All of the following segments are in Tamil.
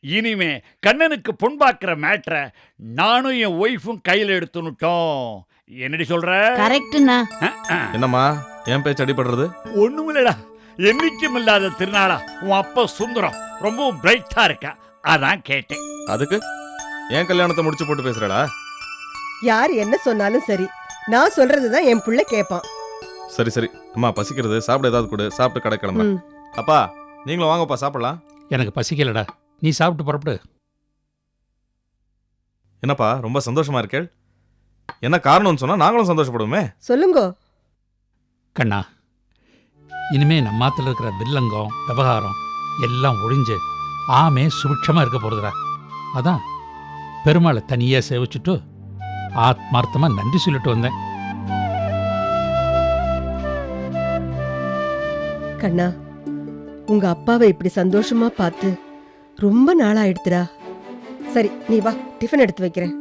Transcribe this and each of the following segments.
இனிமே கண்ணனுக்கு பொன் பார்க்கிற மேட்ரை நானும் என் ஒய்ஃபும் கையில் எடுத்துனுட்டோம் என்னடி சொல்ற? கரெக்டுண்ணா என்னம்மா என் பேச்சு அடிபடுறது? ஒண்ணுமில்லடா என்னைக்கும் இல்லாத திருநாளா. உன் அப்பா சுந்தரம். ரொம்பவும் பிரைட்டா இருக்கா. அதான் கேட்டேன். அதுக்கு? என் கல்யாணத்தை முடிச்சு போட்டு பேசுறடா? யார் என்ன சொன்னாலும் சரி. நான் சொல்றதுதான் என் புள்ள கேட்பான் சரி சரி. அம்மா பசிக்கிறது. சாப்பிட ஏதாவது கொடு. சாப்பிட்டு கடை கிளம்புறேன். அப்பா நீங்களும் வாங்கப்பா சாப்பிடலாம். எனக்கு பசிக்கலடா. நீ சாப்பிட்டு புறப்படு. என்னப்பா ரொம்ப சந்தோஷமா இருக்கேள் என்ன காரணம்னு சொன்னா நாங்களும் சந்தோஷப்படுவோமே? சொல்லுங்க. கண்ணா இனிமே நம்மாத்துல இருக்கிற வில்லங்கம் விவகாரம் எல்லாம் ஒழிஞ்சு ஆமே சுபிட்சமா இருக்க போறதுடா. அதான் பெருமாளை தனியா சேவிச்சுட்டு ஆத்மார்த்தமா நன்றி சொல்லிட்டு வந்தேன். கண்ணா உங்க அப்பாவை இப்படி சந்தோஷமா பார்த்து ரொம்ப நாளாக ஆயிடுத்துடா சரி நீ வா டிஃபன் எடுத்து வைக்கிறேன்.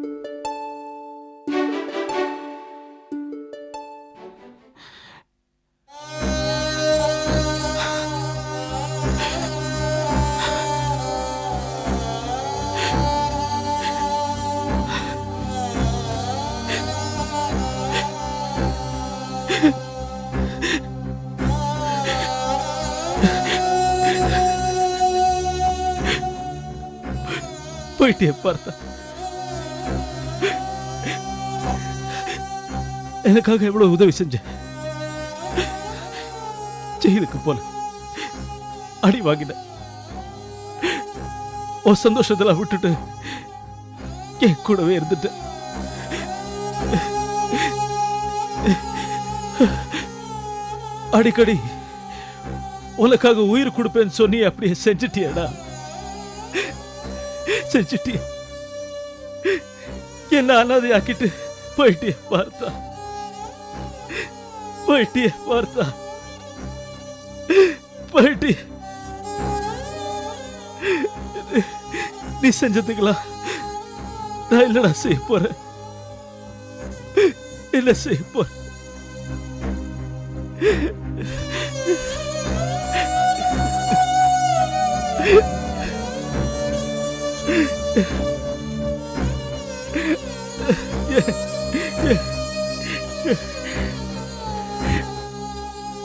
போயிட்டே எப்ப எனக்காக எவ்வளவு உதவி செஞ்ச? ஜெயிலுக்கு போல அடி வாங்கின. உன் சந்தோஷத்துல விட்டுட்டு என் கூடவே இருந்துட்டு. அடிக்கடி உனக்காக உயிர் கொடுப்பேன்னு சொன்னி அப்படியே செஞ்சிட்டியடா? செஞ்சுட்டிய என்ன அனாதையாக்கிட்டு போயிட்டே பார்த்தா போயிட்டே பார்த்தா போயிட்டு. நீ செஞ்சதுக்கலாம் நான் இல்லடா செய்ய போறேன்? என்ன செய்ய போறேன்?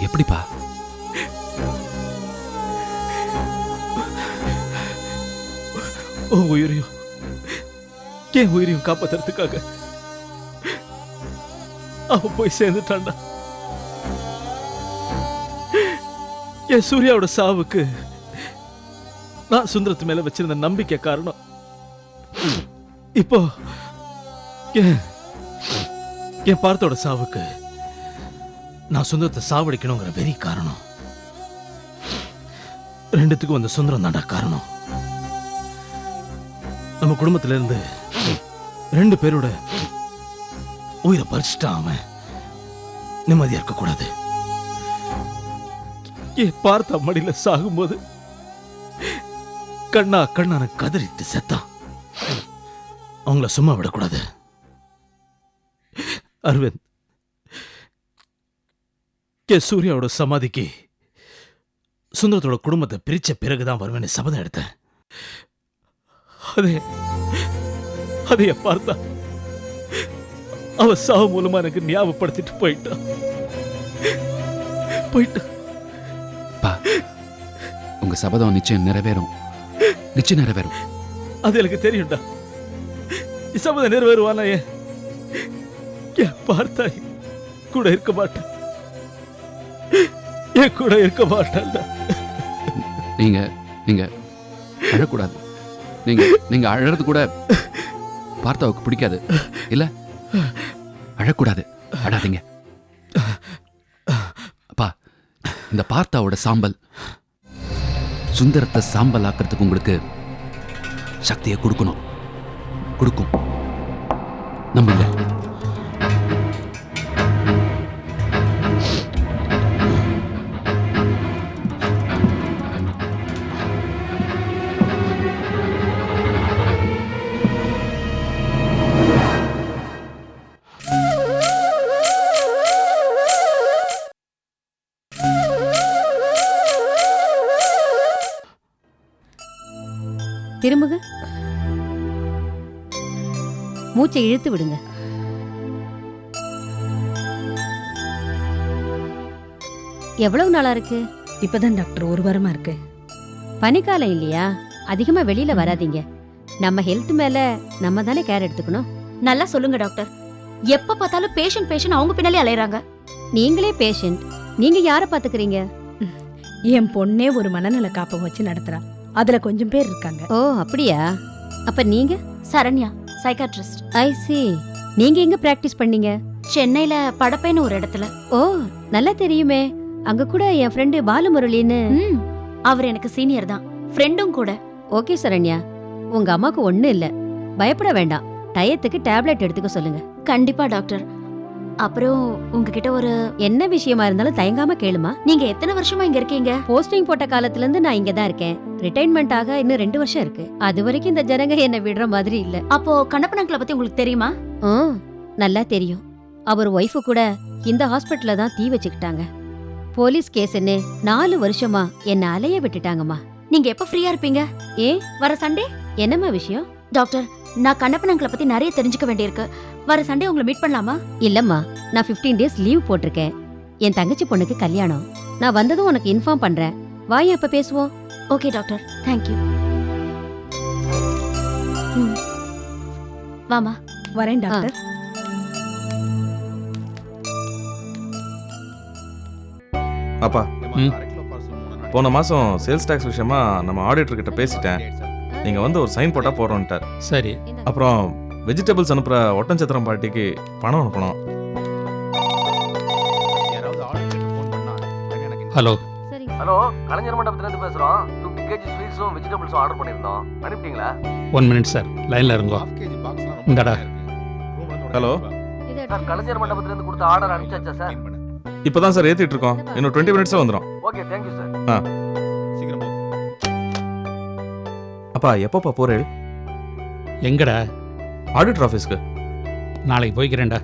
எப்படிப்பா? உன் உயிரையும் என் உயிரையும் காப்பாத்துறதுக்காக அவன் போய் சேர்ந்துட்டான்டா. என் சூர்யாவோட சாவுக்கு நான் சுந்தரத்து மேல வச்சிருந்த நம்பிக்கை காரணம். இப்போ என் பார்த்தோட சாவுக்கு நான் சுந்தரத்தை சாவடிக்கணுங்கிற வெறி காரணம். ரெண்டுத்துக்கும் அந்த சுந்தரம் தாண்டா காரணம். நம்ம குடும்பத்துல இருந்து ரெண்டு பேரோட உயிரை பறிச்சுட்டான் அவன் நிம்மதியா இருக்க கூடாது. பார்த்த மடியில சாகும்போது கண்ணா கண்ணான கதறிட்டு செத்தான். அவங்கள சும்மா விடக்கூடாது. அரவிந்த் கே சூர்யாவோட சமாதிக்கு சுந்தரத்தோட குடும்பத்தை பிரிச்ச பிறகுதான் வருவேன்னு சபதம் எடுத்தேன் அதே அதைய பார்த்தா அவ சாவு மூலமா எனக்கு ஞாபகப்படுத்திட்டு போயிட்டான் போயிட்டான் பா உங்க சபதம் நிச்சயம் நிறைவேறும் நிச்சயம் நிறைவேறும் அது எனக்கு தெரியும்டா சபதம் நிறைவேறுவானா ஏன் என் பார்த்தாய். கூட இருக்க மாட்டேன். என் கூட இருக்க மாட்டான்டா நீங்க நீங்க அழக்கூடாது. நீங்க நீங்க அழறது கூட பார்த்தாவுக்கு பிடிக்காது. இல்ல? அழக்கூடாது. அழாதீங்க. அப்பா இந்த பார்த்தாவோட சாம்பல் சுந்தரத்தை சாம்பல் ஆக்கிறதுக்கு உங்களுக்கு சக்தியை கொடுக்கணும். கொடுக்கும். நம்புங்க. திரும்புங்க மூச்சை இழுத்து விடுங்க. எவ்வளவு நாளா இருக்கு? இப்பதான் டாக்டர் ஒரு வாரமா இருக்கு. பனிக்காலம் இல்லையா? அதிகமா வெளியில வராதீங்க. நம்ம ஹெல்த் மேல நம்ம தானே கேர் எடுத்துக்கணும். நல்லா சொல்லுங்க டாக்டர். எப்ப பார்த்தாலும் பேஷண்ட் பேஷண்ட் அவங்க பின்னாலே அலையறாங்க. நீங்களே பேஷண்ட் நீங்க யார பாத்துக்கிறீங்க என் பொண்ணே ஒரு மனநல காப்பகம் வச்சு நடத்துறா. அதுல கொஞ்சம் பேர் இருக்காங்க. ஓ அப்படியா? அப்ப நீங்க? சரண்யா சைக்காட்ரிஸ்ட் ஐ சி நீங்க எங்க பிராக்டிஸ் பண்ணீங்க? சென்னையில படப்பைன்னு ஒரு இடத்துல. ஓ நல்லா தெரியுமே. அங்க கூட என் ஃப்ரெண்டு பாலமுரளின்னு. ம் அவர் எனக்கு சீனியர் தான். ஃப்ரெண்டும் கூட. ஓகே சரண்யா. உங்க அம்மாக்கு ஒண்ணும் இல்ல. பயப்பட வேண்டாம். டயத்துக்கு டேப்லெட் எடுத்துக்க சொல்லுங்க. கண்டிப்பா டாக்டர் அப்புறம் உங்ககிட்ட ஒரு என்ன விஷயமா இருந்தாலும் தயங்காம கேளுமா? நீங்க எத்தனை வருஷமா இங்க இருக்கீங்க? போஸ்டிங் போட்ட காலத்துல இருந்து நான் இங்க தான் இருக்கேன். ரிட்டைர்மெண்ட் ஆக இன்னும் ரெண்டு வருஷம் இருக்கு. அது வரைக்கும் இந்த ஜனங்க என்ன விடுற மாதிரி இல்ல. அப்போ கண்ணப்பன் அங்கிளை பத்தி உங்களுக்கு தெரியுமா? நல்லா தெரியும். அவர் ஒய்ஃபு கூட இந்த ஹாஸ்பிட்டல்ல தான் தீ வச்சுக்கிட்டாங்க. போலீஸ் கேஸ்ன்னு நாலு வருஷமா என்ன அலைய விட்டுட்டாங்கம்மா. நீங்க எப்ப ஃப்ரீயா இருப்பீங்க? ஏ வர சண்டே என்னம்மா விஷயம்? டாக்டர் நான் கண்ணப்பன் அங்கிளை பத்தி நிறைய தெரிஞ்சுக்க வேண்டியிருக்கு. வர சண்டே உங்களை மீட் பண்ணலாமா? இல்லம்மா நான் 15 டேஸ் லீவ் போட்டிருக்கேன். என் தங்கச்சி பொண்ணுக்கு கல்யாணம். நான் வந்ததும் உனக்கு இன்ஃபார்ம் பண்றேன். வாய் அப்ப பேசுவோம். ஓகே டாக்டர் தேங்க்யூ வாமா வரேன் டாக்டர் அப்பா ம். போன மாசம் சேல்ஸ் டாக்ஸ் விஷயமா நம்ம ஆடிட்டர் கிட்ட பேசிட்டேன். நீங்க வந்து ஒரு சைன் போட்டா போறோம்ட்டார். சரி. அப்புறம் வெஜிடபிள்ஸ் அனுப்புற ஒட்டஞ்சத்திரம் பார்ட்டிக்கு பணம் அனுப்பணும். ஹலோ. சரி ஹலோ கலைஞர் மண்டபத்துல இருந்து பேசுறோம். ஃபிஃப்டி கேஜி ஸ்வீட்ஸும் வெஜிடபிள்ஸும் ஆர்டர் பண்ணியிருந்தோம். அனுப்பிட்டீங்களா? ஒன் மினிட் சார் லைன்ல இருங்கோ. இந்தாடா. ஹலோ. இதை சார் கலைஞர் மண்டபத்துல இருந்து கொடுத்த ஆர்டர் அனுப்பிச்சாச்சா சார்? இப்பதான் சார் ஏத்திட்டு இருக்கோம். இன்னும் டுவெண்ட்டி மினிட்ஸ்ல வந்துடும் ஓகே தேங்க்யூ சார் அப்பா எப்பப்பா போறேன் எங்கடா? ஆடிட்டர் ஆஃபீஸ்க்கு. நாளைக்கு போய்க்கிறேன்டா.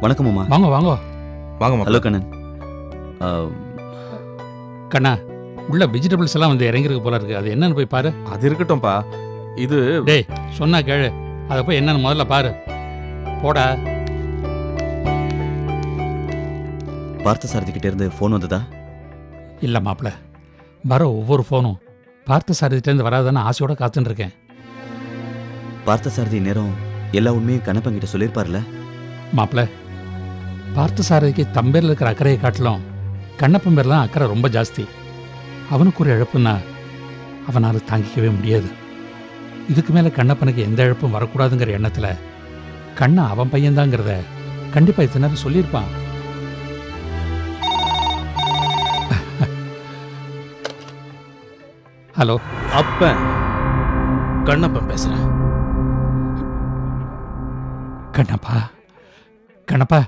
வணக்கம் அம்மா. வாங்க வாங்க. வாங்கம்மா ஹலோ கண்ணன். கண்ணா உள்ள வெஜிடபிள்ஸ் எல்லாம் வந்து இறங்கிருக்கு போல இருக்கு. அது என்னன்னு போய் பாரு. அது இருக்கட்டும்ப்பா. இது டேய் சொன்னா கேளு. அதை போய் என்னன்னு முதல்ல பாரு. போடா. பார்த்த சாரதி கிட்ட இருந்து ஃபோன் வந்ததா? இல்ல மாப்ள வர ஒவ்வொரு ஃபோனும் பார்த்த சாரதிட்டேருந்து வராதான்னு ஆசையோட காத்துன்னு இருக்கேன். பார்த்த சாரதி நேரம் எல்லா உண்மையும் கண்ணப்பன் கிட்ட சொல்லியிருப்பார்ல? மாப்ள பார்த்த சாரதிக்கு தம்பேரில் இருக்கிற அக்கறையை காட்டிலும் கண்ணப்பன் பேர்லாம் அக்கறை ரொம்ப ஜாஸ்தி. அவனுக்கு ஒரு இழப்புன்னா அவனால் தாங்கிக்கவே முடியாது. இதுக்கு மேலே கண்ணப்பனுக்கு எந்த இழப்பும் வரக்கூடாதுங்கிற எண்ணத்தில் கண்ணா அவன் பையன்தாங்கிறத கண்டிப்பாக இத்தனை நேரம் சொல்லியிருப்பான். ஹலோ. அப்ப கண்ணப்பன் பேசுறேன். கண்ணப்பா. கண்ணப்பா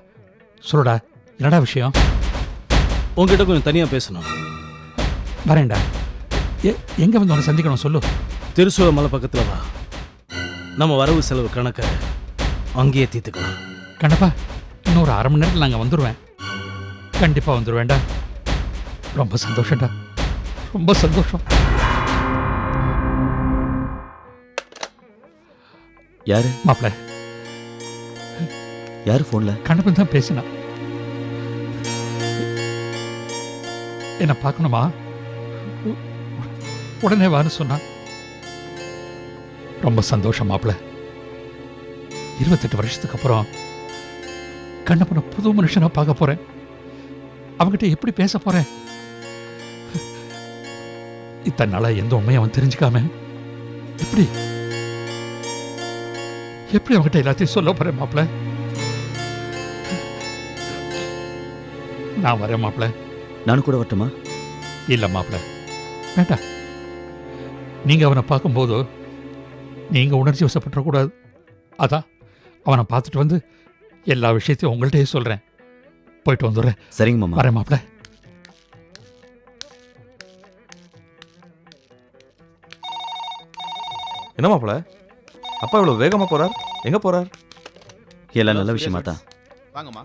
சொல்லுடா என்னடா விஷயம்? உங்ககிட்ட கொஞ்சம் தனியா பேசணும். வரேன்டா. எ எங்கே வந்து உன்னை சந்திக்கணும் சொல்லு. திருசூல மலை பக்கத்துல வா. நம்ம வரவு செலவு கணக்க அங்கேயே தீர்த்துக்கலாம். கண்ணப்பா இன்னும் ஒரு அரை மணி நேரத்தில் நாங்கள் வந்துடுவேன் கண்டிப்பாக வந்துடுவேன்டா ரொம்ப சந்தோஷம்டா. ரொம்ப சந்தோஷம். யாரு? மாப்பிள்ள யார் ஃபோனில் கண்ணப்பன் தான் பேசினா. என்ன பார்க்கணுமா? உடனே வான்னு சொன்னான் ரொம்ப சந்தோஷம் மாப்பிள்ள. இருபத்தெட்டு வருஷத்துக்கு அப்புறம் கண்ணப்பனை புது மனுஷனாக பார்க்க போறேன். அவங்ககிட்ட எப்படி பேச போகிறேன் இத்தனை நாளா எந்த உண்மையும் அவன் தெரிஞ்சுக்காம எப்படி? எப்படி அவன்கிட்ட எல்லாத்தையும் சொல்ல போகிறேன் மாப்பிள்ள? நான் வரேன் மாப்பிள்ள நானும் கூட வரட்டுமா? இல்ல மாப்பிள்ள வேண்டாம். நீங்க அவனை பார்க்கும்போது நீங்க உணர்ச்சி வசப்பட்டுறக்கூடாது. அதான் அவனை பார்த்துட்டு வந்து எல்லா விஷயத்தையும் உங்கள்கிட்டயே சொல்றேன். போயிட்டு வந்துடுறேன். சரிங்க மாமா. வரேன் மாப்பிள்ள என்ன மாப்பிள? அப்பா இவ்வளவு வேகமா போறார்? எங்க போறார்? எல்லாம் நல்ல விஷயமா தான். வாங்கம்மா.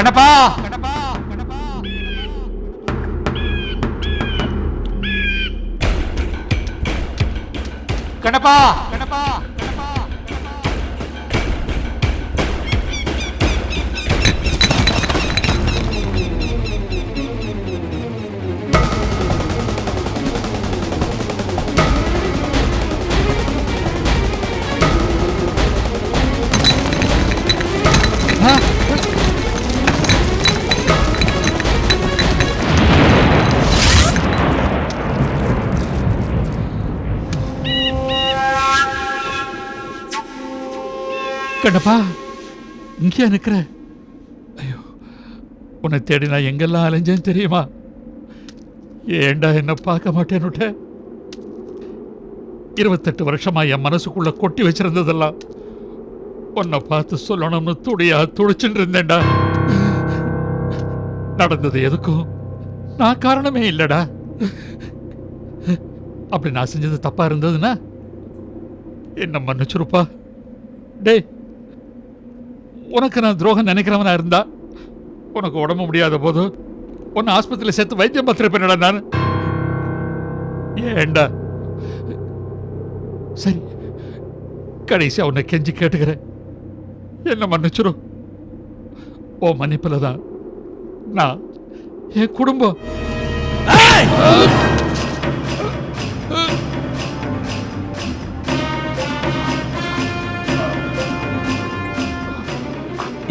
கண்ணப்பா. கண்ணப்பா இங்கேயா நிற்கிற. ஐயோ உன்னை தேடி நான் எங்கெல்லாம் அலைஞ்சேன்னு தெரியுமா? ஏண்டா என்ன பார்க்க மாட்டேன்னுட்ட இருபத்தெட்டு வருஷமா என் மனசுக்குள்ள கொட்டி வச்சிருந்ததெல்லாம் உன்னை பார்த்து சொல்லணும்னு துடியா துடிச்சுட்டு இருந்தேன்டா. நடந்தது எதுக்கும் நான் காரணமே இல்லைடா. அப்படி நான் செஞ்சது தப்பா இருந்ததுன்னா என்ன மன்னிச்சிருப்பா? டேய் உனக்கு நான் துரோகம் நினைக்கிறவனா இருந்தா? உனக்கு உடம்பு முடியாத போது உன்னை ஆஸ்பத்திரியில் சேர்த்து வைத்தியம் பார்த்துருப்பேன்டா நான். ஏண்டா? சரி கடைசியாக உன்னை கெஞ்சி கேட்டுக்கிறேன். என்ன மன்னிச்சிடும் ஓ மன்னிப்பில் தான் நான் என் குடும்பம்.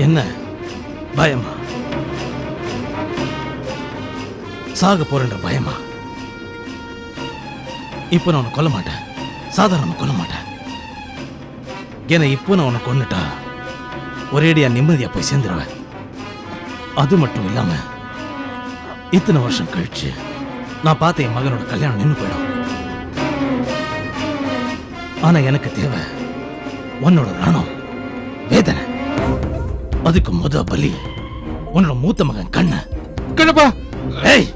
என்ன? பயமா? சாக போறேன்ற பயமா? இப்போ நான் உன்னை கொல்ல மாட்டேன். சாதாரணமா கொல்ல மாட்டேன். ஏன்னா இப்போ நான் உன்னை கொன்னுட்டா ஒரேடியா நிம்மதியா போய் சேர்ந்துருவேன். அது மட்டும் இல்லாம இத்தனை வருஷம் கழிச்சு நான் பார்த்த என் மகனோட கல்யாணம் நின்று போயிடும். ஆனா எனக்கு தேவை உன்னோட ராணம் வேதனை. அதுக்கு முத பலி. உன்னோட மூத்த மகன் கண்ண. கண்ணப்பா! ஏய்!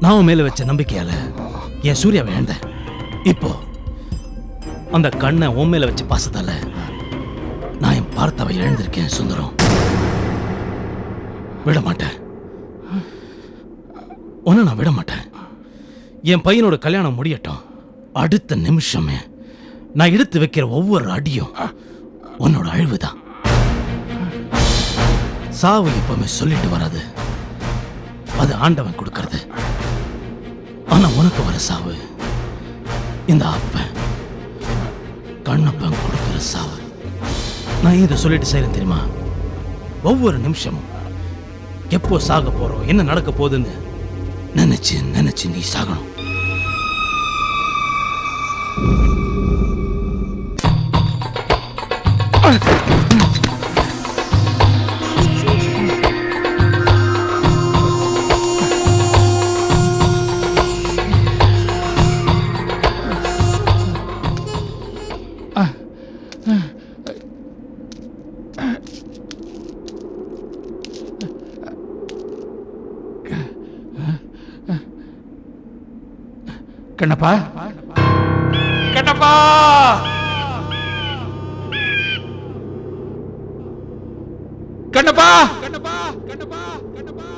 நான் மேல வச்ச நம்பிக்கையால என் சூர்யாவை இழந்தேன் இப்போ அந்த கண்ணை உன் மேல வச்ச பாசத்தால நான் என் பார்த்தாவை இழந்திருக்கேன் சுந்தரம். விட மாட்டேன். உன்னை நான் விட மாட்டேன். என் பையனோட கல்யாணம் முடியட்டும். அடுத்த நிமிஷமே நான் எடுத்து வைக்கிற ஒவ்வொரு அடியும் உன்னோட அழிவுதான். சாவு எப்பவுமே சொல்லிட்டு வராது. அது ஆண்டவன் கொடுக்கறது. ஆனா உனக்கு வர சாவு இந்த அப்பன் கண்ணப்பன் கொடுக்கிற சாவு. நான் இதை சொல்லிட்டு செய்யறேன் தெரியுமா? ஒவ்வொரு நிமிஷமும் எப்போ சாக போறோம் என்ன நடக்க போகுதுன்னு நினைச்சு நினைச்சு நீ சாகணும். கண்ணப்பா. கண்ணப்பா! கண்ணப்பா! கண்ணப்பா! கண்ணப்பா! கண்ணப்பா!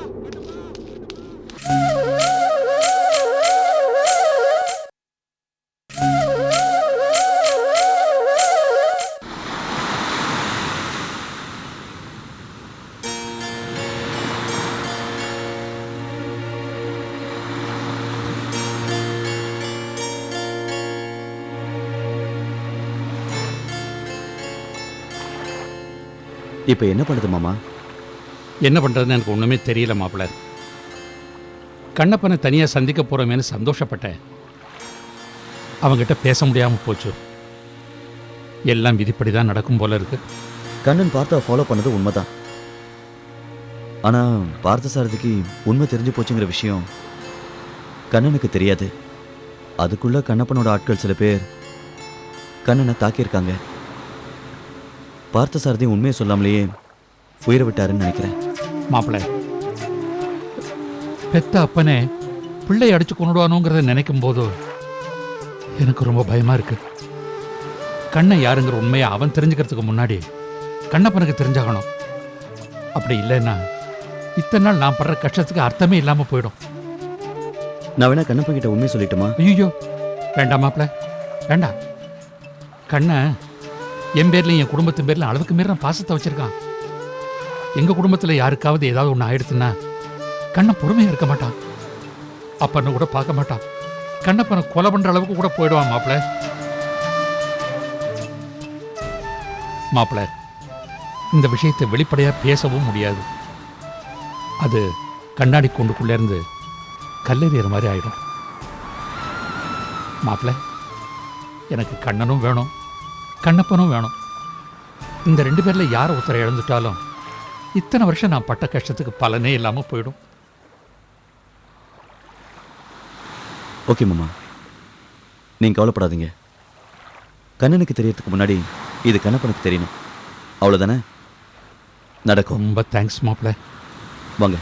இப்போ என்ன பண்ணுது மாமா? என்ன பண்ணுறதுன்னு எனக்கு ஒன்றுமே தெரியல மாப்பிள்ள. கண்ணப்பனை தனியாக சந்திக்க போகிறோமேனு சந்தோஷப்பட்டேன். அவங்கிட்ட பேச முடியாமல் போச்சு. எல்லாம் விதிப்படி தான் நடக்கும் போல இருக்கு. கண்ணன் பார்த்தா ஃபாலோ பண்ணது உண்மைதான். ஆனா பார்த்த சாரதிக்கு உண்மை தெரிஞ்சு போச்சுங்கிற விஷயம் கண்ணனுக்கு தெரியாது. அதுக்குள்ள கண்ணப்பனோட ஆட்கள் சில பேர் கண்ணனை தாக்கியிருக்காங்க. பார்த்த சாரதி உண்மையை சொல்லாமலேயே உயிரை விட்டாருன்னு நினைக்கிறேன். மாப்பிள்ள பெத்த அப்பனே பிள்ளை அடிச்சு கொண்டுடுவானோங்கிறத நினைக்கும் போது எனக்கு ரொம்ப பயமா இருக்கு. கண்ணை யாருங்கிற உண்மையை அவன் தெரிஞ்சுக்கிறதுக்கு முன்னாடி கண்ணப்பனுக்கு தெரிஞ்சாகணும். அப்படி இல்லைன்னா இத்தனை நாள் நான் படுற கஷ்டத்துக்கு அர்த்தமே இல்லாம போயிடும். நான் வேணா கண்ணப்பன் கிட்ட உண்மை சொல்லட்டுமா? ஐயோ வேண்டாம் மாப்ள வேண்டாம். கண்ணை என் பேர்லையும் என் குடும்பத்தின் பேரில் அளவுக்கு மீறின பாசத்தை வச்சிருக்கான். எங்கள் குடும்பத்தில் யாருக்காவது ஏதாவது ஒன்று ஆயிடுச்சுன்னா கண்ணை பொறுமையாக இருக்க மாட்டான். அப்பன்னு கூட பார்க்க மாட்டான். கண்ணப்பனை கொலை பண்ணுற அளவுக்கு கூட போயிடுவான் மாப்பிள்ள மாப்பிள்ள இந்த விஷயத்தை வெளிப்படையாக பேசவும் முடியாது. அது கண்ணாடி கொண்டுக்குள்ளேருந்து இருந்து மாதிரி ஆயிடும். மாப்பிள்ள எனக்கு கண்ணனும் வேணும். கண்ணப்பனும் வேணும். இந்த ரெண்டு பேர்ல யார் ஒருத்தரை இழந்துட்டாலும் இத்தனை வருஷம் நான் பட்ட கஷ்டத்துக்கு பலனே இல்லாம போயிடும். ஓகே மாமா. நீங்க கவலைப்படாதீங்க. கண்ணனுக்கு தெரியறதுக்கு முன்னாடி இது கண்ணப்பனுக்கு தெரியணும். அவ்வளவுதானே? நடக்கும். ரொம்ப தேங்க்ஸ் மாப்பிள்ள வாங்க.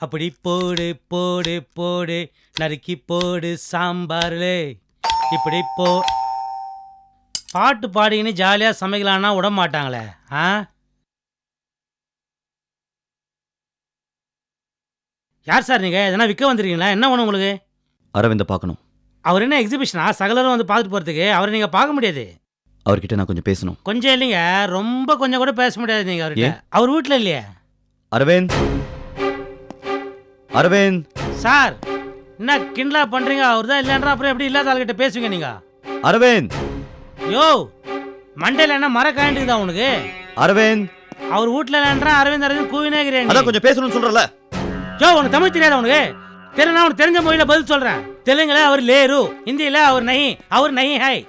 அப்படி போடு போடு போடு. நறுக்கி போடு சாம்பார்லே. இப்படி போ. பாட்டு பாடிக்கின்னு ஜாலியாக சமைக்கலான்னா விட மாட்டாங்களே ஆ? யார் சார் நீங்கள் எதனா விற்க வந்திருக்கீங்களா? என்ன வேணும் உங்களுக்கு? அரவிந்த பார்க்கணும். அவர் என்ன எக்ஸிபிஷனா சகலரும் வந்து பார்த்துட்டு போகிறதுக்கு அவரை நீங்கள் பார்க்க முடியாது. அவர்கிட்ட நான் கொஞ்சம் பேசணும். கொஞ்சம் இல்லைங்க ரொம்ப கொஞ்சம் கூட பேச முடியாது நீங்கள் அவர்கிட்ட? அவர் வீட்டில் இல்லையே. அரவிந்த்! அரவிந்த். சார் என்ன கிண்டலா பண்ணுறீங்க அவர் தான் இல்லைன்றா அப்புறம் எப்படி இல்லாத ஆள்கிட்ட பேசுவீங்க நீங்கள் அரவிந்த். யோ மண்டையில் என்ன மர காயண்டுக்குதா உனக்கு? அரவிந்த். அவர் வீட்டில் இல்லைன்றா அரவிந்த் அரவிந்த் கூவினே இருக்கிறேன் அதான் கொஞ்சம் பேசணும்னு சொல்றல யோ உனக்கு தமிழ் தெரியாதா உனக்கு? தெரியல உனக்கு தெரிஞ்ச மொழியில் பதில் சொல்கிறேன் தெலுங்குல அவர் லேரு ஹிந்தியில் அவர் நஹி அவர் நஹி ஹாய்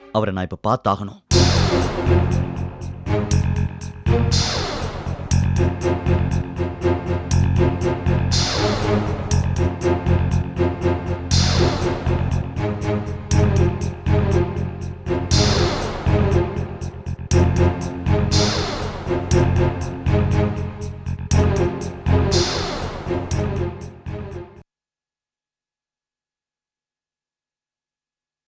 அவரை நான் இப்ப பார்த்தாகணும்.